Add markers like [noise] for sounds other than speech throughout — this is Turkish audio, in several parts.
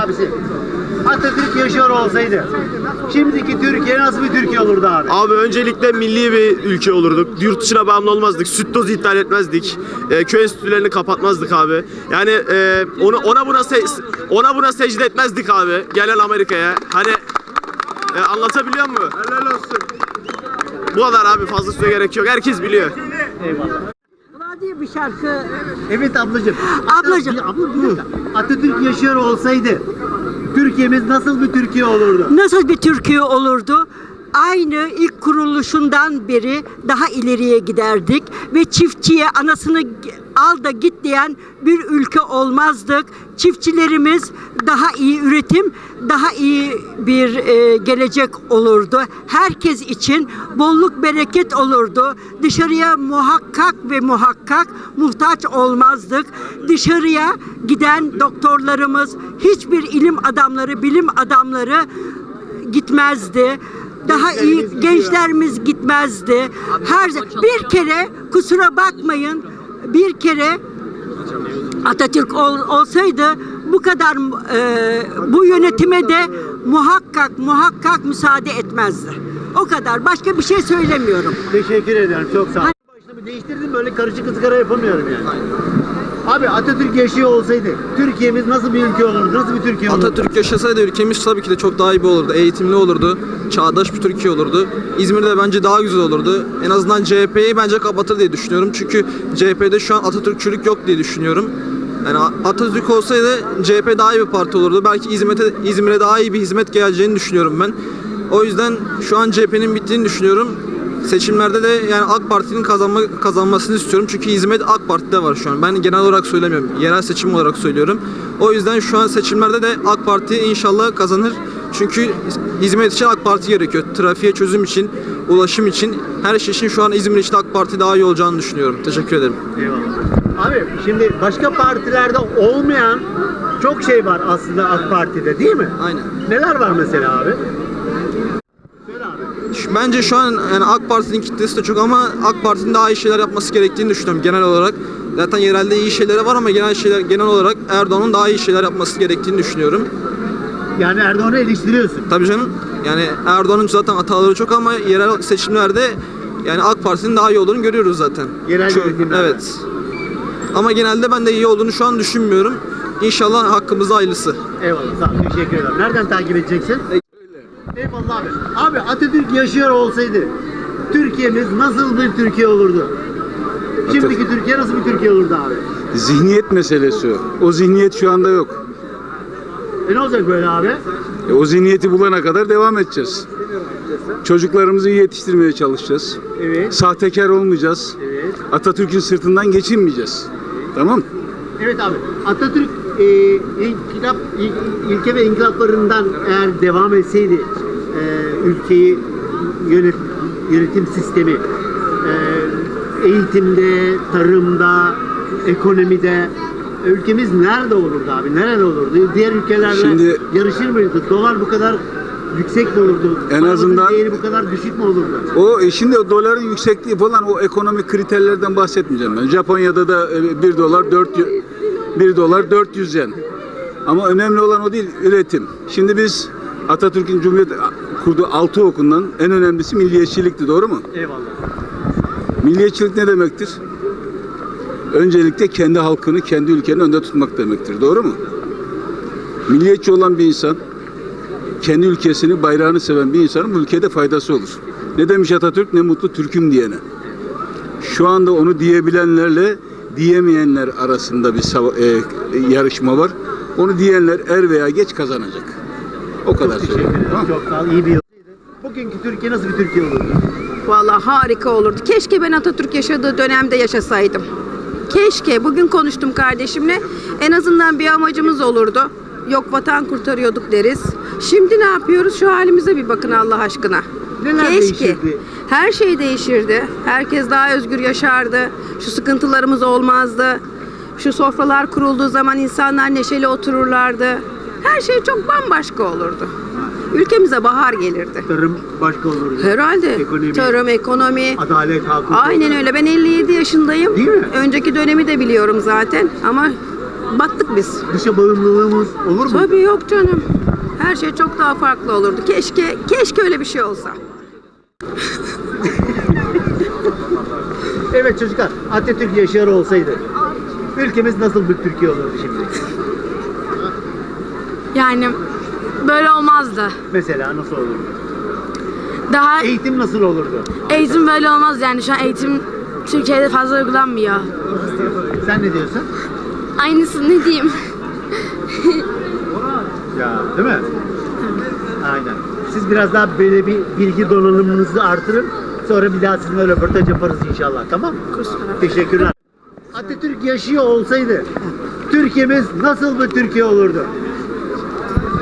abisi. Atatürk yaşıyor olsaydı şimdiki Türkiye nasıl bir Türkiye olurdu abi? Abi öncelikle milli bir ülke olurduk. Yurt dışına bağımlı olmazdık. Süt tozu ithal etmezdik. Ee, köy enstitülerini kapatmazdık abi. Yani e, ona, ona buna ona buna secde etmezdik abi. Gelen Amerika'ya. Hani e, anlatabiliyor muyum? Helal olsun. Bu kadar abi fazla süre gerek yok. Herkes biliyor. Eyvallah. Diye bir şarkı. Evet ablacığım. Ablacığım. Bir- Abla, bir dakika. Atatürk yaşıyor olsaydı Türkiye'miz nasıl bir Türkiye olurdu? Nasıl bir Türkiye olurdu? Aynı ilk kuruluşundan beri daha ileriye giderdik ve çiftçiye anasını al da git diyen bir ülke olmazdık. Çiftçilerimiz daha iyi üretim, daha iyi bir e, gelecek olurdu. Herkes için bolluk bereket olurdu. Dışarıya muhakkak ve muhakkak muhtaç olmazdık. Dışarıya giden doktorlarımız, hiçbir ilim adamları, bilim adamları gitmezdi. Daha iyi Gençlerimiz gitmezdi. Her bir kere kusura bakmayın. Bir kere Atatürk ol- olsaydı bu kadar e, bu yönetime de muhakkak muhakkak müsaade etmezdi. O kadar. Başka bir şey söylemiyorum. Teşekkür ederim. Çok sağ ol. Başını bir değiştirdim böyle karışık ızgara yapamıyorum yani. Abi Atatürk yaşıyor olsaydı Türkiye'miz nasıl bir ülke olurdu? Nasıl bir Türkiye olurdu? Atatürk yaşasaydı ülkemiz tabii ki de çok daha iyi bir olurdu. Eğitimli olurdu. Çağdaş bir Türkiye olurdu. İzmir'de bence daha güzel olurdu. En azından CHP'yi bence kapatır diye düşünüyorum. Çünkü CHP'de şu an Atatürkçülük yok diye düşünüyorum. Yani Atatürk olsaydı CHP daha iyi bir parti olurdu. Belki İzmir'e, İzmir'e daha iyi bir hizmet geleceğini düşünüyorum ben. O yüzden şu an CHP'nin bittiğini düşünüyorum. Seçimlerde de yani AK Parti'nin kazanma, kazanmasını istiyorum. Çünkü hizmet AK Parti'de var şu an. Ben genel olarak söylemiyorum. Yerel seçim olarak söylüyorum. O yüzden şu an seçimlerde de AK Parti inşallah kazanır. Çünkü hizmet için AK Parti gerekiyor. Trafiğe çözüm için, ulaşım için, her şey için şu an İzmir için AK Parti daha iyi olacağını düşünüyorum. Teşekkür ederim. Eyvallah. Abi şimdi başka partilerde olmayan çok şey var aslında AK Parti'de değil mi? Aynen. Neler var mesela abi? Bence şu an yani AK Parti'nin kitlesi de çok ama AK Parti'nin daha iyi şeyler yapması gerektiğini düşünüyorum genel olarak. Zaten yerelde iyi şeyleri var ama genel şeyler genel olarak Erdoğan'ın daha iyi şeyler yapması gerektiğini düşünüyorum. Yani Erdoğan'ı eleştiriyorsun. Tabii canım. Yani Erdoğan'ın zaten hataları çok ama yerel seçimlerde yani AK Parti'nin daha iyi olduğunu görüyoruz zaten. Yerel yönetimlerde. Evet. Ama genelde ben de iyi olduğunu şu an düşünmüyorum. İnşallah hakkımızda hayırlısı. Eyvallah sağ ol. Teşekkür ederim. Nereden takip edeceksin? Eyvallah abi. Abi Atatürk yaşıyor olsaydı Türkiye'miz nasıl bir Türkiye olurdu? Şimdiki Türkiye nasıl bir Türkiye olurdu abi? Zihniyet meselesi o. O zihniyet şu anda yok. E ne olacak böyle abi? E, o zihniyeti bulana kadar devam edeceğiz. Çocuklarımızı iyi yetiştirmeye çalışacağız. Evet. Sahtekar olmayacağız. Evet. Atatürk'ün sırtından geçinmeyeceğiz. Tamam? Evet abi. Atatürk e, inkılap, il- ilke ve inkılaplarından eğer devam etseydi e, ülkeyi yönet, yönetim sistemi e, eğitimde, tarımda, ekonomide ülkemiz nerede olurdu abi? Nerede olurdu? Diğer ülkelerle Şimdi- yarışır mıydı? Dolar bu kadar yüksek mi olurdu? En Paramızın azından- değeri bu kadar düşük mü olurdu? O e, şimdi o doların yüksekliği falan o ekonomik kriterlerden bahsetmeyeceğim ben. Japonya'da da 1 dolar 4 1 dolar 400 yen. Ama önemli olan o değil, üretim. Şimdi biz Atatürk'ün Cumhuriyet kurduğu altı okundan en önemlisi milliyetçilikti, doğru mu? Eyvallah. Milliyetçilik ne demektir? Öncelikle kendi halkını, kendi ülkenin önde tutmak demektir. Doğru mu? Milliyetçi olan bir insan, kendi ülkesini, bayrağını seven bir insanın bu ülkede faydası olur. Ne demiş Atatürk? Ne mutlu Türk'üm diyene. Şu anda onu diyebilenlerle diyemeyenler arasında bir sava- e, yarışma var. Onu diyenler er veya geç kazanacak. O kadar. Tamam. Çok sağ ol. İyi bir yıl. Bugünkü Türkiye nasıl bir Türkiye olurdu? Vallahi harika olurdu. Keşke ben Atatürk yaşadığı dönemde yaşasaydım. Keşke. Bugün konuştum kardeşimle. En azından bir amacımız olurdu. Yok vatan kurtarıyorduk deriz. Şimdi ne yapıyoruz? Şu halimize bir bakın Allah aşkına. Neler Keşke. değişirdi? Her şey değişirdi. Herkes daha özgür yaşardı. Şu sıkıntılarımız olmazdı. Şu sofralar kurulduğu zaman insanlar neşeli otururlardı. Her şey çok bambaşka olurdu. Ülkemize bahar gelirdi. Tarım başka olurdu. Herhalde. Ekonomi. Tarım, ekonomi. Adalet, hak, hukuk. Aynen öyle. Ben 57 yaşındayım. Değil mi? Önceki dönemi de biliyorum zaten ama battık biz. Dışa bağımlılığımız olur mu? Tabii yok canım. Her şey çok daha farklı olurdu. Keşke keşke öyle bir şey olsa. Evet çocuklar, Atatürk yaşar olsaydı ülkemiz nasıl bir Türkiye olurdu şimdi? Yani böyle olmazdı. Mesela nasıl olurdu? Daha Eğitim nasıl olurdu? eğitim böyle olmaz yani şu an eğitim Türkiye'de fazla uygulanmıyor. Sen ne diyorsun? Aynısı ne diyeyim? Ya değil mi? Aynen. Siz biraz daha böyle bir bilgi donanımınızı artırın. Sonra bir daha sizinle röportaj yaparız inşallah. Tamam mı? Teşekkürler. Atatürk yaşıyor olsaydı Türkiye'miz nasıl bir Türkiye olurdu?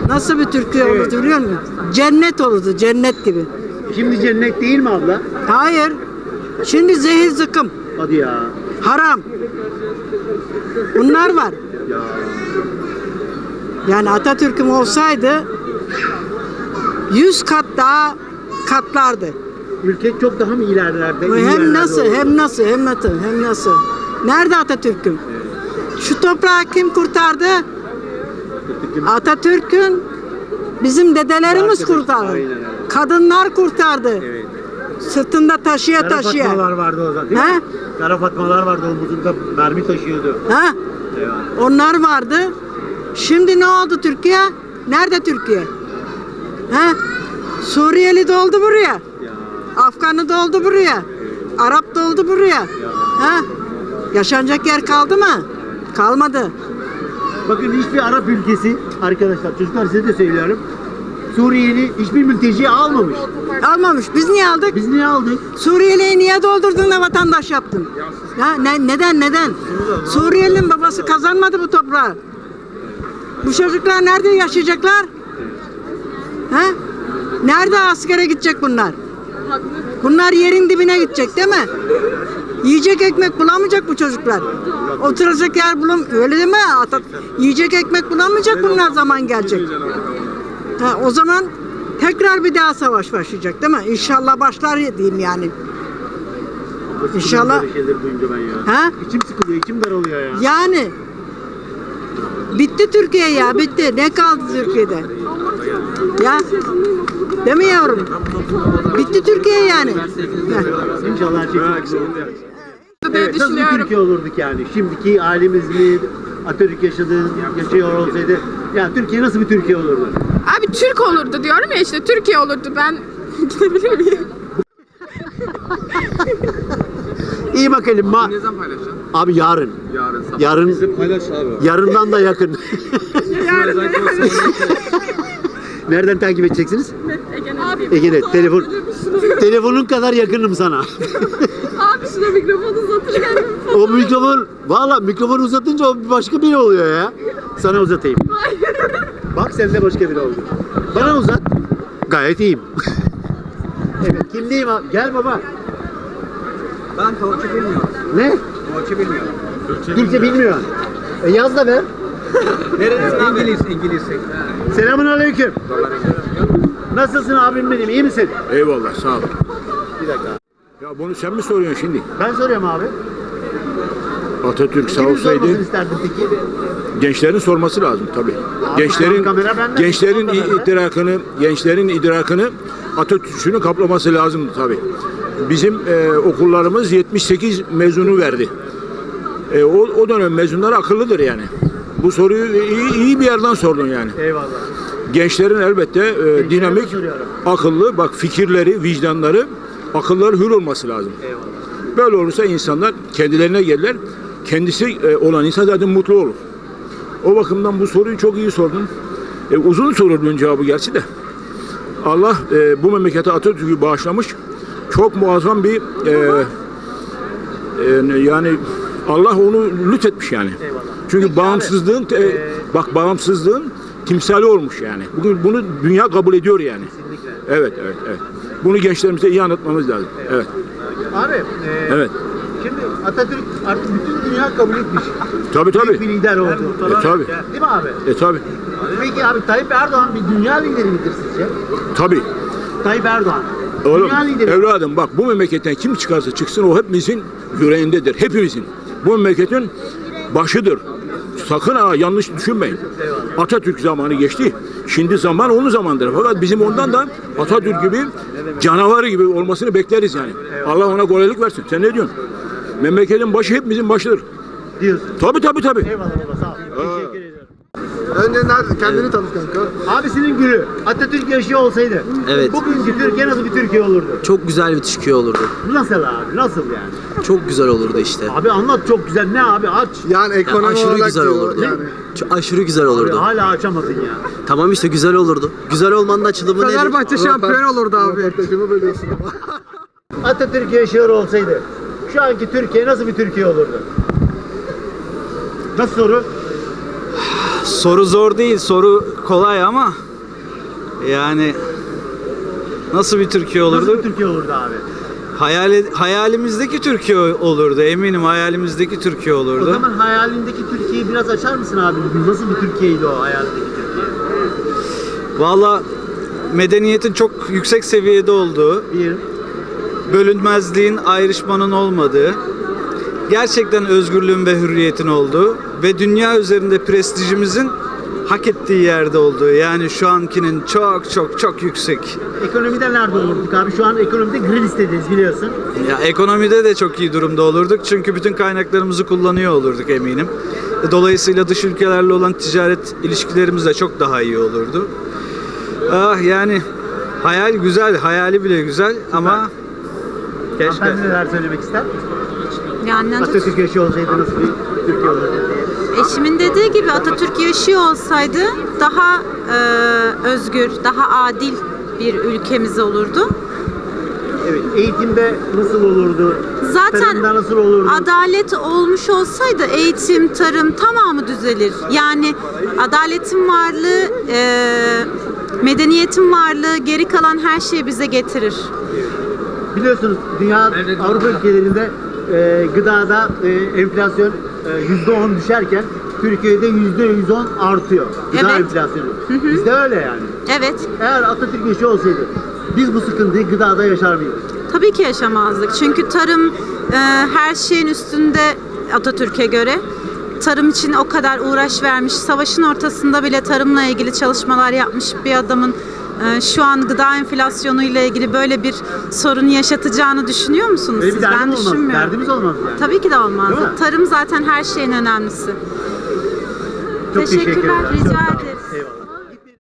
Nasıl bir Türkiye Evet. olurdu biliyor musun? Cennet olurdu, cennet gibi. Şimdi cennet değil mi abla? Hayır. Şimdi zehir zıkkım, Hadi ya. haram. Bunlar var. Ya. Yani Atatürk'üm olsaydı 100 kat daha katlardı. Ülke çok daha mı ilerlerde? Hem yerlerde nasıl, hem nasıl, hem nasıl, hem nasıl. Nerede Atatürk'üm? Şu toprağı kim kurtardı? Atatürk'ün bizim dedelerimiz kurtardı. Kadınlar kurtardı. Evet. Sırtında taşıya Kara taşıya. Fatmalar vardı o zaman değil He? mi? Kara Fatmalar vardı omuzunda mermi taşıyordu. Ha? Onlar vardı. Şimdi ne oldu Türkiye? Nerede Türkiye? Ha? Suriyeli doldu buraya. Afganı doldu buraya. Arap doldu buraya. Ha? Yaşanacak yer kaldı mı? Kalmadı. Bakın hiçbir Arap ülkesi arkadaşlar çocuklar size de söylüyorum. Suriyeli hiçbir mülteci almamış. Almamış. Biz niye aldık? Biz niye aldık? Suriyeli'yi niye doldurdun da vatandaş yaptın? Ya ne, neden neden? Suriyeli'nin babası kazanmadı bu toprağı. Bu çocuklar nerede yaşayacaklar? Ha? Nerede askere gidecek bunlar? Bunlar yerin dibine gidecek değil mi? Yiyecek ekmek bulamayacak bu çocuklar. Oturacak yer bulam öyle değil mi? Ata- Yiyecek ekmek bulamayacak bunlar zaman gelecek. Ha, o zaman tekrar bir daha savaş başlayacak değil mi? İnşallah başlar diyeyim yani. İnşallah. Ha? İçim sıkılıyor, içim daralıyor ya. Yani bitti Türkiye ya bitti. Ne kaldı Türkiye'de? Ya değil mi yavrum? Bitti Türkiye yani. İnşallah diye Evet, nasıl bir. Türkiye olurduk yani? Şimdiki halimiz mi? Atatürk yaşadığı, yaşıyor olsaydı. Yani Türkiye nasıl bir Türkiye olurdu? Abi Türk olurdu diyorum ya işte Türkiye olurdu ben [laughs] gidebilir miyim? İyi bakalım. Ma ne zaman paylaşacaksın? Abi yarın. Yarın. Yarın. Paylaş abi. Yarından da yakın. [laughs] Nereden takip edeceksiniz? Ege'de. Telefon. [laughs] Telefonun kadar yakınım sana. [laughs] Abi şuna mikrofonu uzatırken o mikrofon, valla mikrofonu uzatınca o başka biri oluyor ya. Sana uzatayım. Bak sen de başka biri oldun. Bana uzat. Gayet iyiyim. [laughs] evet kimdeyim abi? Gel baba. Ben Türkçe bilmiyorum. Ne? Türkçe bilmiyorum. Türkçe bilmiyor. E yaz da ver. Neresi? İngiliz, İngiliz. Selamun aleyküm. Nasılsın abim benim? İyi misin? Eyvallah sağ ol. Bir dakika. Ya bunu sen mi soruyorsun şimdi? Ben soruyorum abi. Atatürk sağ Kimin olsaydı sormasını isterdin peki? gençlerin sorması lazım tabii. Abi, Gençlerin kamera bende, gençlerin kamera bende. idrakını, gençlerin idrakını Atatürk'ünü kaplaması lazım tabii. Bizim e, okullarımız 78 mezunu verdi. E, o, o dönem mezunlar akıllıdır yani. Bu soruyu iyi, iyi bir yerden sordun yani. Eyvallah. Gençlerin elbette e, dinamik, akıllı, bak fikirleri, vicdanları, akılları hür olması lazım. Eyvallah. Böyle olursa insanlar kendilerine gelirler. Kendisi e, olan insan zaten mutlu olur. O bakımdan bu soruyu çok iyi sordun. E, uzun soru bunun cevabı gerçi de. Allah e, bu memlekete Atatürk'ü bağışlamış. Çok muazzam bir e, e, yani Allah onu lütfetmiş yani. Eyvallah. Çünkü Peki bağımsızlığın abi, e, bak bağımsızlığın timsali olmuş yani. Bugün bunu dünya kabul ediyor yani. Kesinlikle. Evet, evet, evet. Bunu gençlerimize iyi anlatmamız lazım. Evet. Abi, e, Evet. şimdi Atatürk artık bütün dünya kabul etmiş. Tabii Büyük tabii. bir lider oldu. E, tabii. Değil mi abi? E tabii. Peki abi Tayyip Erdoğan bir dünya lideri midir sizce? Tabii. Tayyip Erdoğan. Oğlum evladım bak bu memleketten kim çıkarsa çıksın o hepimizin yüreğindedir. Hepimizin. Bu memleketin başıdır. Sakın ha yanlış düşünmeyin. Atatürk zamanı geçti. Şimdi zaman onun zamandır. Fakat bizim ondan da Atatürk gibi canavarı gibi olmasını bekleriz yani. Allah ona kolaylık versin. Sen ne diyorsun? Memleketin başı hepimizin başıdır. Diyorsun. Tabii tabii tabii. Eyvallah baba sağ ol. Teşekkür ederim. Önce nerede? Kendini tanıt kanka. Abisinin gülü Atatürk yaşıyor olsaydı Evet. bugünkü Türkiye nasıl bir Türkiye olurdu? Çok güzel bir Türkiye olurdu. Nasıl abi? Nasıl yani? Çok güzel olurdu işte. Abi anlat çok güzel. Ne abi aç. Yani Yani ekonomi aşırı olarak güzel diyor olurdu. yani. Çok aşırı güzel Abi olurdu. hala açamadın ya. Tamam işte güzel olurdu. Güzel olmanın açılımı nedir? Fenerbahçe şampiyon olurdu abi. Röportajımı bölüyorsun. Atatürk yaşıyor olsaydı şu anki Türkiye nasıl bir Türkiye olurdu? Nasıl soru? Soru zor değil, soru kolay ama yani nasıl bir Türkiye Nasıl olurdu? bir Türkiye olurdu abi? Hayali, hayalimizdeki Türkiye olurdu. Eminim hayalimizdeki Türkiye O olurdu. zaman hayalindeki Türkiye'yi biraz açar mısın abi? Nasıl bir Türkiye'ydi o hayalindeki Türkiye? Valla medeniyetin çok yüksek seviyede olduğu, Bir, bölünmezliğin, ayrışmanın olmadığı, gerçekten özgürlüğün ve hürriyetin olduğu ve dünya üzerinde prestijimizin hak ettiği yerde olduğu. Yani şu ankinin çok çok çok yüksek. ekonomide nerede olurduk abi? Şu an ekonomide gri listedeyiz biliyorsun. Ya ekonomide de çok iyi durumda olurduk çünkü bütün kaynaklarımızı kullanıyor olurduk eminim. Dolayısıyla dış ülkelerle olan ticaret ilişkilerimiz de çok daha iyi olurdu. Ah yani hayal güzel, hayali bile güzel ama keşke. Hanımefendi neler söylemek ister? Yani Atatürk yaşıyor olsaydı nasıl bir Türkiye olurdu eşimin dediği gibi Atatürk yaşıyor olsaydı daha e, özgür, daha adil bir ülkemiz olurdu. Evet. Eğitimde nasıl olurdu? Zaten Tarımda nasıl olurdu? adalet olmuş olsaydı eğitim, tarım tamamı düzelir. Yani adaletin varlığı, e, medeniyetin varlığı geri kalan her şeyi bize getirir. Biliyorsunuz dünya Avrupa ülkelerinde e, gıdada e, enflasyon e, yüzde on düşerken Türkiye'de yüzde yüz on artıyor. Gıda Evet. enflasyonu. Bizde öyle yani. Evet, Eğer Atatürk yaşıyor olsaydı biz bu sıkıntıyı gıdada yaşar mıydık? tabii ki yaşamazdık. Çünkü tarım e, her şeyin üstünde Atatürk'e göre. Tarım için o kadar uğraş vermiş, savaşın ortasında bile tarımla ilgili çalışmalar yapmış bir adamın e, şu an gıda enflasyonu ile ilgili böyle bir sorun yaşatacağını düşünüyor musunuz Böyle siz? bir Ben olmaz. düşünmüyorum. Derdimiz olmaz yani. Tabii ki de olmaz. Değil mi? Tarım zaten her şeyin önemlisi. Çok teşekkür ederim. Rica ederim.